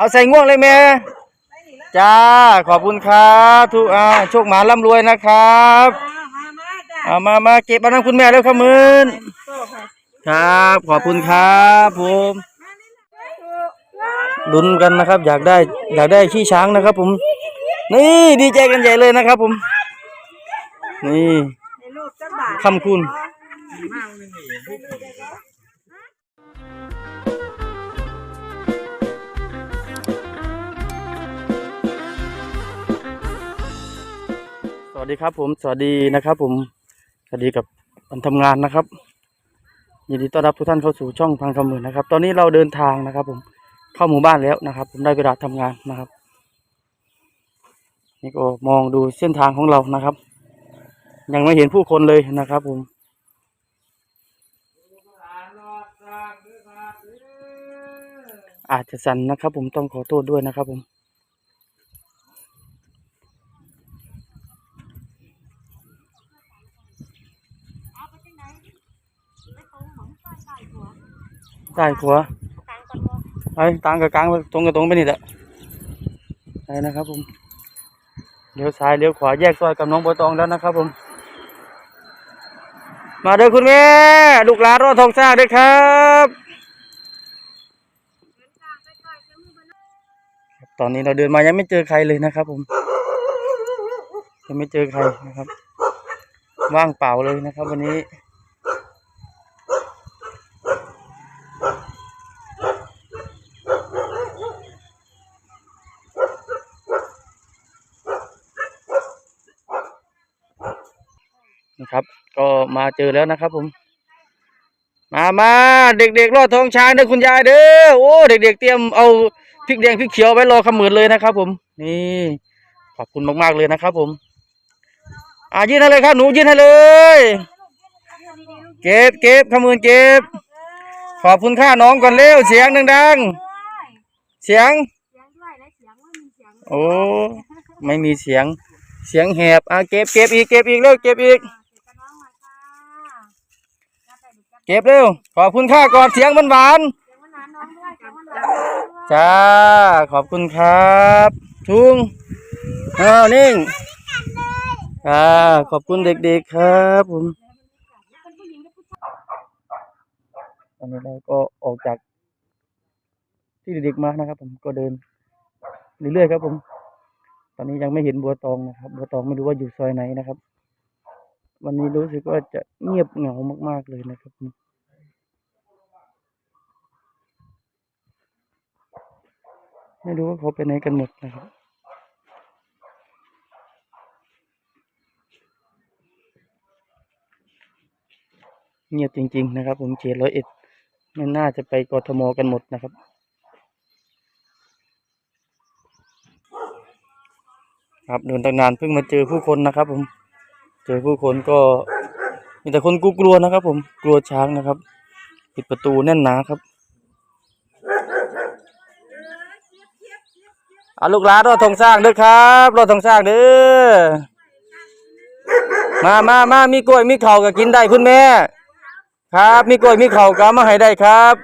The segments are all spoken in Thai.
เอาใส่ง่วงเลยแม่จ้าขอบคุณครับทุกอ่าโชคหมาร่ำรวยนะครับมามาจ้ะเอามามาเก็บเอาน้ำคุณแม่แล้วขมืนโซ่ค่ะครับ ขอบคุณครับผมลุ้นกันนะครับ อยากได้ อยากได้ขี้ช้างนะครับ ผม นี่ดีใจกันใหญ่เลยนะครับ ผม นี่ในรูปจังบาทคำคุณ วัสดีครับผมสวัสดีนะครับ ผมสวัสดีกับวันทำงานนะครับยินดีต้อนรับทุกท่านเข้าสู่ช่องพังคำมื่นนะครับ ตอนนี้เราเดินทางนะครับ ผมเข้าหมู่บ้านแล้วนะครับ ผมได้เวลาทำงานนะครับนี่ก็มองดูเส้นทางของเรานะครับ ยังไม่เห็นผู้คนเลยนะครับ ผมอาจจะสั่นนะครับ ผมต้องขอโทษด้วยนะครับ ผม ใต้ขวาไปตางกับกลางไปตรงกับตรงไปนี่แหละไปนะครับผมเลี้ยวซ้ายเลี้ยวขวาแยกซอยกับน้องบัวตองแล้วนะครับผม มาเด้อคุณแม่ลูกหลานรอดทองซ่าด้วยครับครับตอนนี้เราเดินมายังไม่เจอใครเลยนะครับ ผม ยังไม่เจอใครนะครับ ว่างเปล่าเลยนะครับ วันนี้ นะครับ ก็มาเจอแล้วนะครับผม มามาเด็กๆรอดท้องช้างเด้อคุณยายเด้อโอ้เด็กๆเตรียมเอาพริกแดงพริกเขียวไว้รอขมือนเลยนะครับ ผม นี่ขอบคุณมากๆเลยนะครับ ผม อ่ายื่นให้เลยครับหนูยื่นให้เลย เก็บเก็บขมือนเก็บ ขอบคุณค่าน้องก่อนเร็วเสียงดังๆเสียงเสียงด้วยและเสียงไม่มีเสียงโอ้ไม่มีเสียงเสียงแหบอะเก็บเก็บอีกเก็บอีกเร็วเก็บอีก เสียงน้องมาค่ะรับไปดูจับ เก็บเร็ว ขอบคุณค่าก่อนเสียงมันหวานหวานน้องด้วยๆจ้า ขอบคุณครับทุงอ้าวนิ่งอ่าขอบคุณเด็กๆครับผมตอนนี้เราก็ออกจาก ที่เด็กๆมานะครับ ผมก็เดินเรื่อยๆครับ ผม ตอนนี้ยังไม่เห็นบัวตองนะครับ บัวตองไม่รู้ว่าอยู่ซอยไหนนะครับ วันนี้รู้สึกว่าจะเงียบเหงามากๆเลยนะครับผมไม่รู้ว่าเขาไปไหนกันหมดนะครับ เงียบจริง ๆ นะครับ ผมเขตร้อยเอ็ดไม่น่าจะไปกทมกันหมดนะครับครับเดินตั้งนานเพิ่งมาเจอผู้คนนะครับผม เจอผู้คนก็มีแต่คนกลัวๆนะครับ ผมกลัวช้างนะครับปิดประตูแน่นหนาครับอาลูกหลานรอดทองสร้างเด้อครับรอดทองสร้างเด้อมามามามีกล้วยมีเข่าก็กินได้คุณแม่ ครับ มีกล้วยมีเข่าก็มาให้ได้ครับ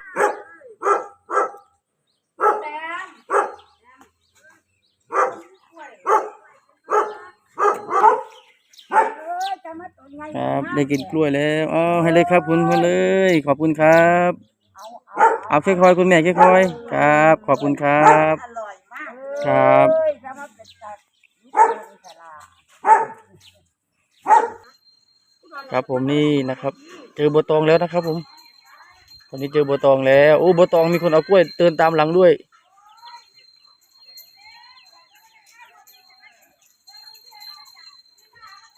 เออจะมาตัวไง ครับได้กินกล้วยแล้วอ๋อให้เลยครับคุณคุณเลย ขอบคุณครับเอาเอาเอาค่อยๆคุณแม่ค่อยๆครับ ขอบคุณครับอร่อยมากครับเอ้ยจะมาเป็นตัดนี่เป็นสลาครับผมนี่นะครับ เจอบัวตองแล้วนะครับผมตอนนี้เจอบัวตองแล้วโอ้บัวตองมีคนเอากล้วยเตือนตามหลังด้วย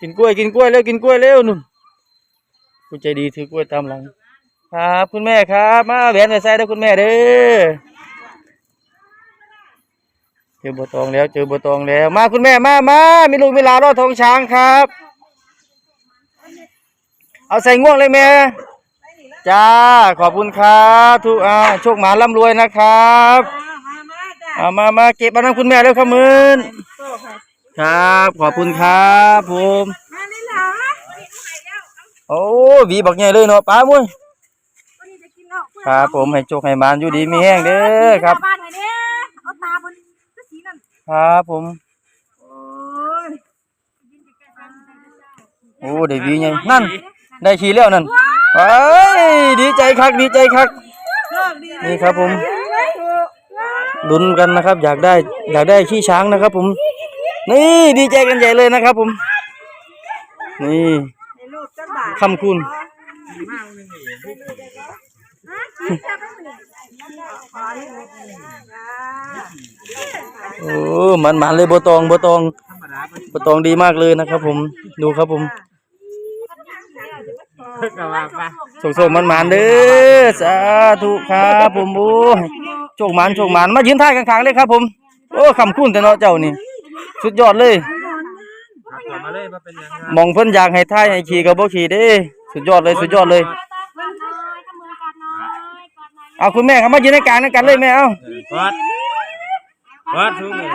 กินกล้วยกินกล้วยเร็วกินกล้วยเร็วนุ่นผู้ใจดีถือกล้วยตามหลัง ครับคุณแม่ครับ มาแหวนใส่ใส่ได้คุณแม่เด้อเจอบัวตองแล้ว เจอบัวตองแล้ว มาคุณแม่มามามีลูกมีหลานรอดทองช้างครับ เอาใส่ง่วงเลยแม่จ้าขอบคุณครับทุกอ่าโชคหมาร่ำรวยนะครับ มามาเอามาเก็บเอาน้ำคุณแม่แล้วขมืนโซ่ค่ะ ครับ ขอบคุณครับผมมานี่เหรอนี่เอาให้แล้วเอาโอ้หวีบักใหญ่เลยเนาะป้ามุ้ยวันนี้จะกินแล้วครับผมให้โชคให้หมานอยู่ดีมีแห้งเด้อครับบ้านไหนเนี่ยเอาตาครับผมโอ้ยโอ้ได้วีไงนั่น ได้ขี่แล้วนั่นไปดีใจคักดีใจคักโชคดีนี่ครับผมลุ้นกันนะครับ อยากได้อยากได้ขี้ช้างนะครับผม นี่ดีใจกันใหญ่เลยนะครับผม นี่ในรูปจักบาทคำคุณโอ้มันมันๆเลยโบตองโบตองโบตองดีมากเลยนะครับผมดูครับผมก็ว่าไปโชคๆมันมันๆเด้อสาธุครับผมโอ้ยโชคมันโชคมันมายืนท่ายข้างๆเลยครับผม โอ้คำคุณแต่เนาะเจ้านี่ สุดยอดเลย ครับผมมาเลยมาเป็นยังไงมองเพิ่นอยากให้ท่ายให้ขี่กับบ่ขี่เด้ สุดยอดเลยสุดยอดเลยกอดน้อยขมือกอดน้อยกอดน้อยเอาคุณแม่ครับมายืนในกลางนั่นกันเลยแม่เอากอดกอดทุกเลย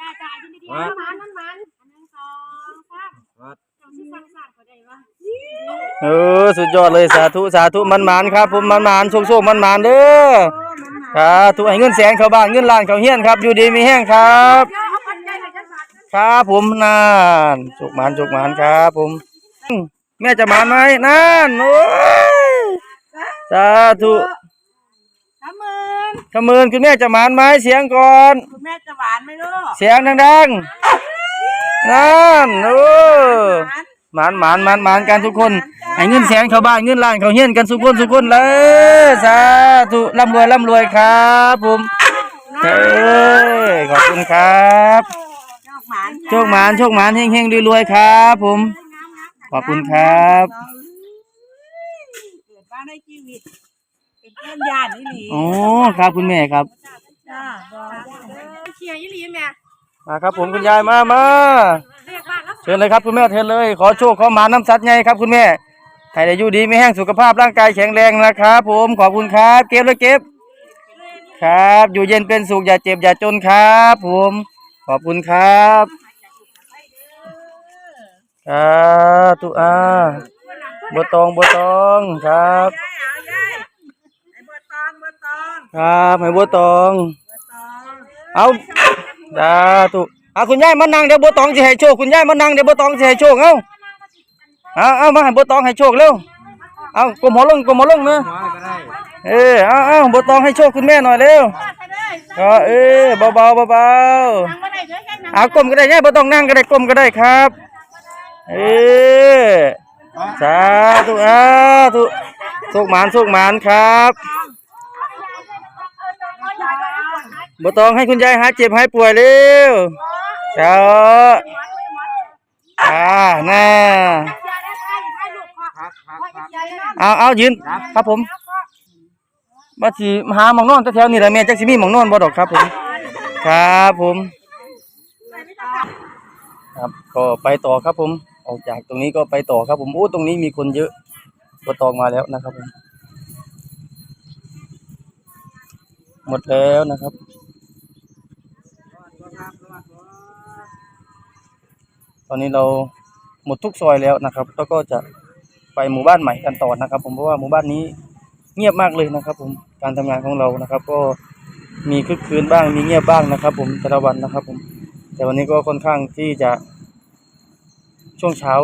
จ้าจ้ายินดีๆมันมันมันมันอันหนึ่งสองสามกอดเจ้าสิสั่งสารก็ได้วะเออสุดยอดเลยสาธุสาธุมันมันๆครับผมมันมันๆโชคๆมันมันๆเด้อครับถูกให้เงินแสนเข้าบ้านเงินล้านเข้าเฮียนครับ อยู่ดีมีแห้งครับ ครับผมนานโชคหมานโชคหมานครับผมอืมแม่จะหมานไหมนั่นโอ้ยสาธุสามหมื่นขมืนคุณแม่จะหมานไหมเสียงก่อน คุณแม่จะหวานไหมลูกเสียงดังๆนั่นโอ้หมานหมานหมานหมานกันทุกคนให้เงินแสนเข้าบ้านเงินล้านเข้าเฮียนกันทุกคนทุกคนเลยสาธุร่ำรวยร่ำรวยครับผมเอ้ยขอบคุณครับโชคหมานโชคหมานโชคหมานเฮงเฮงรวยๆครับผม ขอบคุณครับ เกิดมาในชีวิต เป็นเพื่อนญาตินี่หลีโอ้ครับคุณแม่ครับ จ้าบอกเชียร์ยี่หลีแม่มาครับผมคุณยายมามาเรียกบ้านแล้วเชิญเลยครับคุณแม่เชิญเลย ขอโชคขอหมาน้ำสัตว์ไงครับคุณแม่ให้ได้อยู่ดีไม่แห้งสุขภาพร่างกายแข็งแรงนะครับ ผมขอบคุณครับ เก็บเลยเก็บ ครับ อยู่เย็นเป็นสุขอย่าเจ็บอย่าจนครับ ผม ขอบคุณครับครับตุอาบัวตองบัวตองครับยายเอายายไอ้บัวตองบัวตองครับให้บัวตอง เอาสาธุเอาคุณยายมานั่งเดี๋ยวบัวตองจะให้โชคคุณยายมานั่งเดี๋ยวบัวตองจะให้โชคเอาเอาเอามาให้บัวตองให้โชคเร็วเอากลมหัวลงกลมหัวลงเนอะน้อยก็ได้เออเอาเอาบัวตองให้โชคคุณแม่หน่อยเร็วก็เออเบาเบาเบาเบา เอากลมก็ได้เนี่ยบัวตองนั่งก็ได้กลมก็ได้ครับ เออสาธุอาธุโชคหมานโชคหมานครับบัวตองให้คุณยายหายเจ็บหายป่วยเร็วเจ้าอ่าน่าเอาเอายืนครับผมมาสิมหาหมองนอนแถวๆนี่แหละแม่จักสิมีหมองนอนบ่ดอกครับผม ครับผม ก็ไปต่อครับผม ออกจากตรงนี้ก็ไปต่อครับผม โอ้ ตรงนี้มีคนเยอะก็ตองมาแล้วนะครับผม หมดแล้วนะครับ ตอนนี้เราหมดทุกซอยแล้วนะครับ แล้วก็จะไปหมู่บ้านใหม่กันต่อนะครับ ผมเพราะว่าหมู่บ้านนี้เงียบมากเลยนะครับ ผมการทำงานของเรานะครับ ก็มีคึกคืนบ้างมีเงียบบ้างนะครับ ผมแต่ละวันนะครับ ผมแต่วันนี้ก็ค่อนข้างที่จะ ช่วงเช้า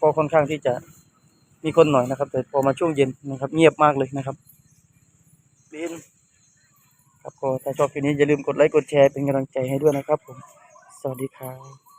ก็ค่อนข้างที่จะมีคนหน่อยนะครับ แต่พอมาช่วงเย็นนะครับ เงียบมากเลยนะครับบินครับก็ถ้าชอบคลิปนี้อย่าลืมกดไลค์กดแชร์เป็นกำลังใจให้ด้วยนะครับผม สวัสดีครับ